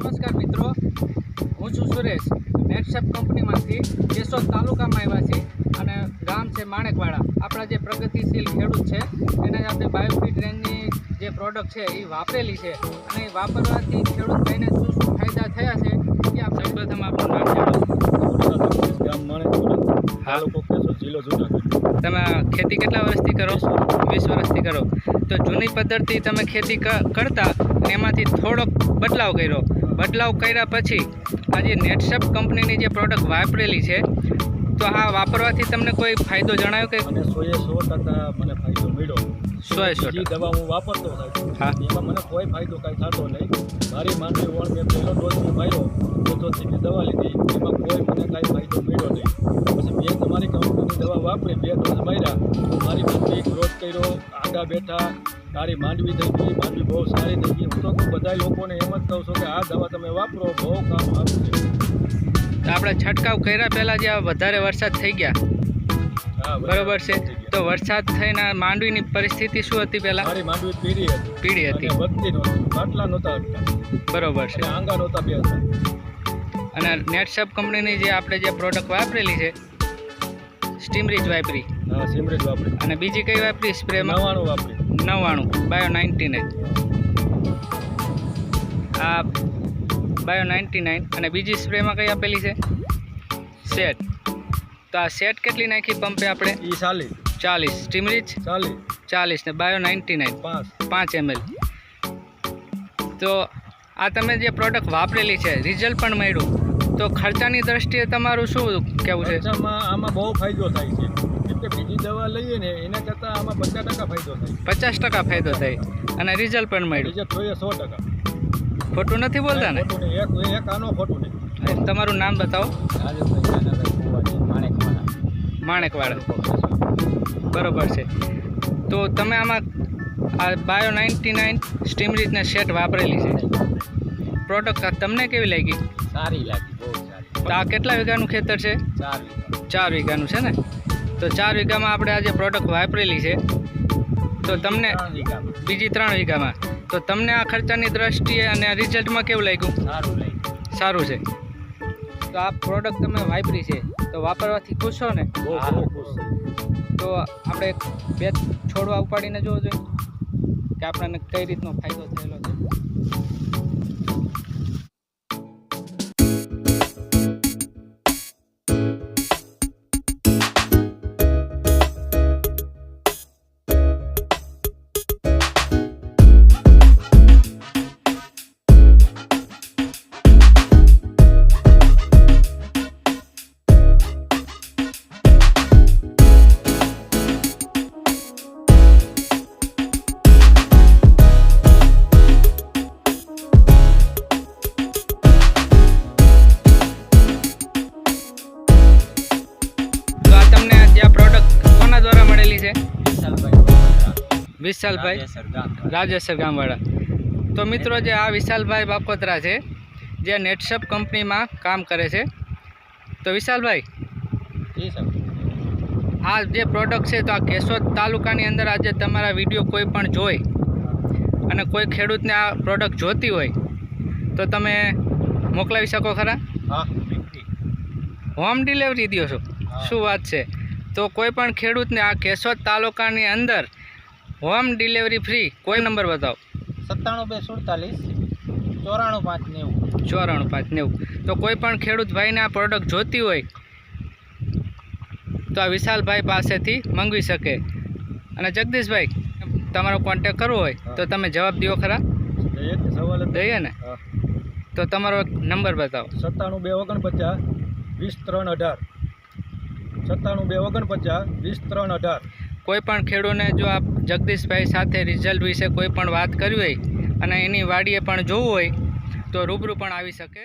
નમસ્કાર મિત્રો. હું છું સુરેશ. નેટશેપ કંપનીમાંથી કેશોદ તાલુકામાં આવ્યા છીએ અને ગામ છે માણેકવાડા. આપણા જે પ્રગતિશીલ ખેડૂત છે એને જ આપણે બાયોફિટ રેન્જની જે પ્રોડક્ટ છે એ વાપરેલી છે. અને એ વાપરવાથી ખેડૂત ભાઈને શું શું ફાયદા થયા છે એ આપણે સૌપ્રથમ આપણું નામ જણાવો ગામ માણેકપુરા હા. તાલુકો કેશોદ જિલ્લો જુનાગઢ. તમે ખેતી કેટલા વર્ષથી કરો? વીસ વર્ષથી. કરો. તો જૂની પદ્ધતિ તમે ખેતી કરતા એમાંથી થોડોક બદલાવ કર્યો. બદલાવ કર્યા પછી આ જે નેટશેપ કંપનીની જે પ્રોડક્ટ વાપરેલી છે તો આ વાપરવાથી તમને કોઈ ફાયદો જણાયો કે? અને સોએ સો ટકા મને ફાયદો મળ્યો. સો એ સો દવા હું વાપરતો હા. એમાં મને કોઈ ફાયદો કાંઈ થતો નહીં. મારી માંડવી વણ મેં પહેલો ડોઝ મેં માર્યો ચોથોથી મેં દવા લીધી. એમાં કોઈ મને કાંઈ ફાયદો મળ્યો નહીં. પછી મેં તમારી કંપનીની દવા વાપરી બે ડોઝ માર્યા. મારી માંડવી ગ્રોથ કર્યો. આગા બેઠા તારી માંડવી થઈ ગઈ માંડવી બહુ સારી થઈ ગઈ. હું તો બધા લોકોને એમ જ કહું છું કે આ દવા તમે વાપરો બહુ કામ આવે છે આપણે છંટકાવ કર્યા પહેલાં જે આ વધારે વરસાદ થઈ ગયા. હા બરોબર છે. તો વરસાદ થઈને માંડવીની પરિસ્થિતિ શું હતી પહેલાં? મારી માંડવી પીળી હતી. પીળી હતી. વધતી નહોતી બાટલા નહોતા બરોબર છે. આંગા નહોતા બે અને નેટશેપ કંપનીની જે આપણે જે પ્રોડક્ટ વાપરેલી છે સ્ટીમરીચ વાપરી. સિમરેજ વાપરી. અને બીજી કઈ વાપરી સ્પ્રેમાં નવાણું વાપરી. નવ્વાણું બાયો નાઇન્ટી નાઇન આ બાયો નાઇન્ટી નાઇન અને બીજી સ્પ્રેમાં કઈ આપેલી છે? સેટ તો આ સેટ કેટલી નાખી પંપે આપણે? ઈ ચાલી ચાલીસ. સ્ટીમરીચ ચાલી ચાલીસ ને બાયો નાઇન્ટી નાઇન પાંચ પાંચ એમએલ તો આ તમે જે પ્રોડક્ટ વાપરેલી છે રિઝલ્ટ પણ મળ્યું. તો ખર્ચાની દ્રષ્ટિએ તમારું શું કેવું છે? ખર્ચામાં આમાં બહુ ફાયદો થાય છે. કેમ બીજી દવા લઈએ ને એના કરતાં આમાં પચાસ ટકા ફાયદો થાય. પચાસ ટકા ફાયદો થાય. અને રિઝલ્ટ પણ મળ્યું. રિઝલ્ટ જોઈએ સો ટકા. ખોટું નથી બોલતા ને? એક એક આનો ખોટું નહીં. તમારું નામ બતાવો. માણેકવાડા. બરોબર છે. તો તમે આમાં આ બાયો નાઇન્ટી નાઇન સ્ટીમ રીતના સેટ વાપરેલી છે. પ્રોડક્ટ તમને કેવી લાગી? સારી લાગી બહુ સારી. તો આ કેટલા વીઘાનું ખેતર છે? ચાર ચાર વીઘાનું છે ને? તો ચાર વીઘામાં આપણે આજે પ્રોડક્ટ વાપરેલી છે. તો તમને બીજી ત્રણ વીઘામાં. તો તમને આ ખર્ચાની દ્રષ્ટિએ અને રિઝલ્ટમાં કેવું લાગ્યું? સારું લાગ્યું. સારું છે. તો આ પ્રોડક્ટ તમે વાપરી છે. તો વાપરવાથી ખુશ છો ને? બહુ ખુશ તો આપણે બે છોડવા ઉપાડીને જોવો જોઈએ કે આપણને કઈ રીતનો ફાયદો થયેલો છે. વિશાલભાઈ? રાજેશ્વર ગામવાળા. તો મિત્રો જે આ વિશાલભાઈ બાપોતરા છે જે નેટશપ કંપનીમાં કામ કરે છે. તો વિશાલભાઈ આ જે પ્રોડક્ટ છે તો આ કેશોદ તાલુકાની અંદર આજે તમારા વીડિયો કોઈ પણ જોઈ અને કોઈ ખેડૂતને આ પ્રોડક્ટ જોતી હોય તો તમે મોકલાવી શકો ખરા? હોમ ડિલિવરી દો છો. શું વાત છે? તો કોઈ પણ ખેડૂતને આ કેશોદ તાલુકાની અંદર હોમ ડિલિવરી ફ્રી. કોઈ નંબર બતાવો? સત્તાણું બે સુડતાલીસ ચોરાણું પાંચ નેવું. ચોરાણું પાંચ નેવું. તો કોઈ પણ ખેડૂત ભાઈને આ પ્રોડક્ટ જોતી હોય તો આ વિશાલભાઈ પાસેથી મંગવી શકે. અને જગદીશભાઈ તમારો કોન્ટેક કરવો હોય તો તમે જવાબ દો ખરા. દઈએ ને? તો તમારો નંબર બતાવો. સત્તાણું બે ઓગણપચાસ વીસ ત્રણ અઢાર. સત્તાણું બે ઓગણપચાસ વીસ ત્રણ અઢાર. કોઈ પણ ખેડૂને જો આપ જગદીશભાઈ સાથે રિઝલ્ટ વિશે કોઈ પણ વાત કરવી હોય અને એની વાડીએ પણ જોવું હોય, તો રૂબરૂ પણ આવી શકે.